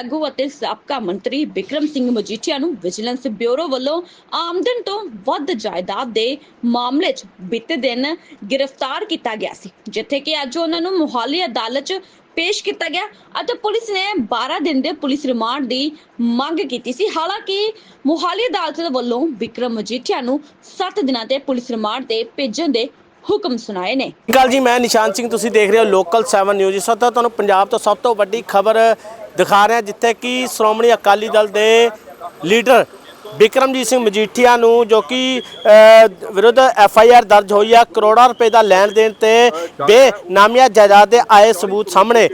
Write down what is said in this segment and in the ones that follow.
ਆਗੂ ਅਤੇ ਸਾਬਕਾ ਮੰਤਰੀ ਵਿਕਰਮ ਸਿੰਘ ਮਜੀਠੀਆ ਨੂੰ ਵਿਜੀਲੈਂਸ ਬਿਊਰੋ ਵੱਲੋਂ ਆਮਦਨ ਤੋਂ ਵੱਧ ਜਾਇਦਾਦ ਦੇ ਮਾਮਲੇ 'ਚ ਬੀਤੇ ਦਿਨ ਗ੍ਰਿਫਤਾਰ ਕੀਤਾ ਗਿਆ ਸੀ, ਜਿੱਥੇ ਕਿ ਅੱਜ ਉਹਨਾਂ ਨੂੰ ਮੁਹਾਲੀ ਅਦਾਲਤ 'ਚ ਪੇਸ਼ ਕੀਤਾ ਗਿਆ ਅਤੇ ਪੁਲਿਸ ਨੇ 12 ਦਿਨ ਦੇ ਪੁਲਿਸ ਰਿਮਾਂਡ ਦੀ ਮੰਗ ਕੀਤੀ ਸੀ। ਹਾਲਾਂਕਿ ਮੁਹਾਲੀ ਅਦਾਲਤ ਵੱਲੋਂ ਵਿਕਰਮ ਮਜੀਠੀਆ ਨੂੰ 7 ਦਿਨਾਂ ਦੇ ਪੁਲਿਸ ਰਿਮਾਂਡ ਤੇ ਭੇਜਣ ਦੇ ਹੁਕਮ ਸੁਣਾਏ ਨੇ। ਸਤਿ ਜੀ? ਮੈਂ ਨਿਸ਼ਾਨ ਸਿੰਘ, ਤੁਸੀਂ ਦੇਖ ਰਹੇ ਹੋ ਲੋਕਲ 7 ਨਿਊਜ਼। ਇਸ ਵਕਤ ਤੁਹਾਨੂੰ ਪੰਜਾਬ ਤੋਂ ਸਭ ਤੋਂ ਵੱਡੀ ਖਬਰ ਦਿਖਾ ਰਹੇ ਹਾਂ ਜਿੱਥੇ ਕਿ ਸ਼੍ਰੋਮਣੀ ਅਕਾਲੀ ਦਲ ਦੇ ਲੀਡਰ ਬਿਕਰਮਜੀਤ ਸਿੰਘ ਮਜੀਠੀਆ ਨੂੰ ਜੋ ਕਿ ਵਿਰੁੱਧ ਐਫ ਆਈ ਆਰ ਦਰਜ ਹੋਈ ਹੈ ਕਰੋੜਾਂ ਰੁਪਏ ਦਾ ਲੈਣ ਦੇਣ ਤੇ ਬੇਨਾਮੀਆਂ ਜਾਇਦਾਦ ਦੇ ਆਏ ਸਬੂਤ ਸਾਹਮਣੇ।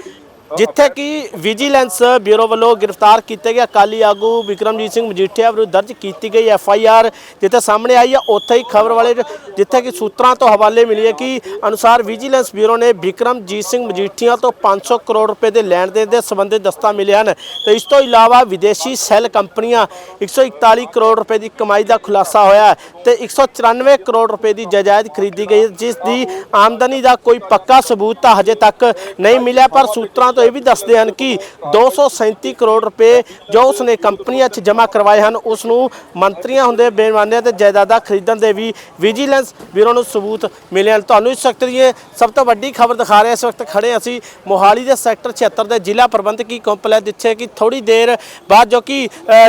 ਜਿੱਥੇ ਕਿ ਵਿਜੀਲੈਂਸ ਬਿਊਰੋ ਵੱਲੋਂ ਗ੍ਰਿਫਤਾਰ ਕੀਤੇ ਗਏ ਅਕਾਲੀ ਆਗੂ ਵਿਕਰਮਜੀਤ ਸਿੰਘ ਮਜੀਠੀਆ ਵਿਰੁੱਧ ਦਰਜ ਕੀਤੀ ਗਈ ਐਫ ਆਈ ਆਰ ਜਿੱਥੇ ਸਾਹਮਣੇ ਆਈ ਹੈ ਉੱਥੇ ਹੀ ਖਬਰ ਵਾਲੇ ਜਿੱਥੇ ਕਿ ਸੂਤਰਾਂ ਤੋਂ ਹਵਾਲੇ ਮਿਲੀ ਹੈ ਕਿ ਅਨੁਸਾਰ ਵਿਜੀਲੈਂਸ ਬਿਊਰੋ ਨੇ ਵਿਕਰਮਜੀਤ ਸਿੰਘ ਮਜੀਠੀਆ ਤੋਂ 500 ਕਰੋੜ ਰੁਪਏ ਦੇ ਲੈਣ ਦੇਣ ਦੇ ਸੰਬੰਧਿਤ ਦਸਤਾ ਮਿਲੇ ਹਨ। ਤੇ ਇਸ ਤੋਂ ਇਲਾਵਾ ਵਿਦੇਸ਼ੀ ਸੈੱਲ ਕੰਪਨੀਆਂ 141 ਕਰੋੜ ਰੁਪਏ ਦੀ ਕਮਾਈ ਦਾ ਖੁਲਾਸਾ ਹੋਇਆ ਤੇ 194 ਕਰੋੜ ਰੁਪਏ ਦੀ ਜਾਇਦਾਦ ਖਰੀਦੀ ਗਈ ਜਿਸ ਦੀ ਆਮਦਨੀ ਦਾ ਕੋਈ ਪੱਕਾ ਸਬੂਤ ਤਾਂ ਹਜੇ ਤੱਕ ਨਹੀਂ ਮਿਲਿਆ ਪਰ ਸੂਤਰਾਂ ਤੋਂ ਇਹ ਵੀ ਦੱਸਦੇ ਹਨ ਕਿ 237 ਕਰੋੜ ਰੁਪਏ ਜੋ ਉਸਨੇ ਕੰਪਨੀਆਂ 'ਚ ਜਮ੍ਹਾਂ ਕਰਵਾਏ ਹਨ ਉਸ ਨੂੰ ਮੰਤਰੀਆਂ ਹੁੰਦੇ, ਬੇਈਮਾਨੀਆਂ ਤੇ ਜਾਇਦਾਦਾਂ ਖਰੀਦਣ ਦੇ ਵੀ ਵਿਜੀਲੈਂਸ ਬਿਊਰੋ ਨੂੰ ਸਬੂਤ ਮਿਲੇ ਹਨ। ਤੁਹਾਨੂੰ ਇਸ ਵਕਤ ਦੀ ਸਭ ਤੋਂ ਵੱਡੀ ਖਬਰ ਦਿਖਾ ਰਹੇ ਇਸ ਵਕਤ ਖੜੇ ਅਸੀਂ ਮੋਹਾਲੀ ਦੇ ਸੈਕਟਰ 76 ਦੇ ਜ਼ਿਲ੍ਹਾ ਪ੍ਰਬੰਧਕੀ ਕੰਪਲੈਕਸ, ਜਿੱਥੇ ਕਿ ਥੋੜੀ ਦੇਰ ਬਾਅਦ ਜੋ ਕਿ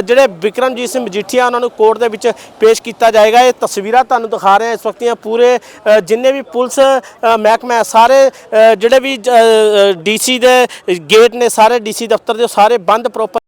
ਜਿਹੜੇ ਵਿਕਰਮਜੀਤ ਸਿੰਘ ਮਜੀਠੀਆ ਉਹਨਾਂ ਨੂੰ ਕੋਰਟ ਦੇ ਵਿੱਚ ਪੇਸ਼ ਕੀਤਾ ਜਾਏਗਾ। ਇਹ ਤਸਵੀਰਾਂ ਤੁਹਾਨੂੰ ਦਿਖਾ ਰਹੇ ਹਾਂ ਇਸ ਵਕਤ ਦੀਆਂ ਪੂਰੇ ਜਿੰਨੇ ਵੀ ਪੁਲਿਸ ਮਹਿਕਮਾ ਸਾਰੇ ਜਿਹੜੇ ਵੀ ਡੀਸੀ ਦੇ ਗੇਟ ਨੇ ਸਾਰੇ ਡੀਸੀ ਦਫ਼ਤਰ ਦੇ ਸਾਰੇ ਬੰਦ ਪ੍ਰੋਪਰ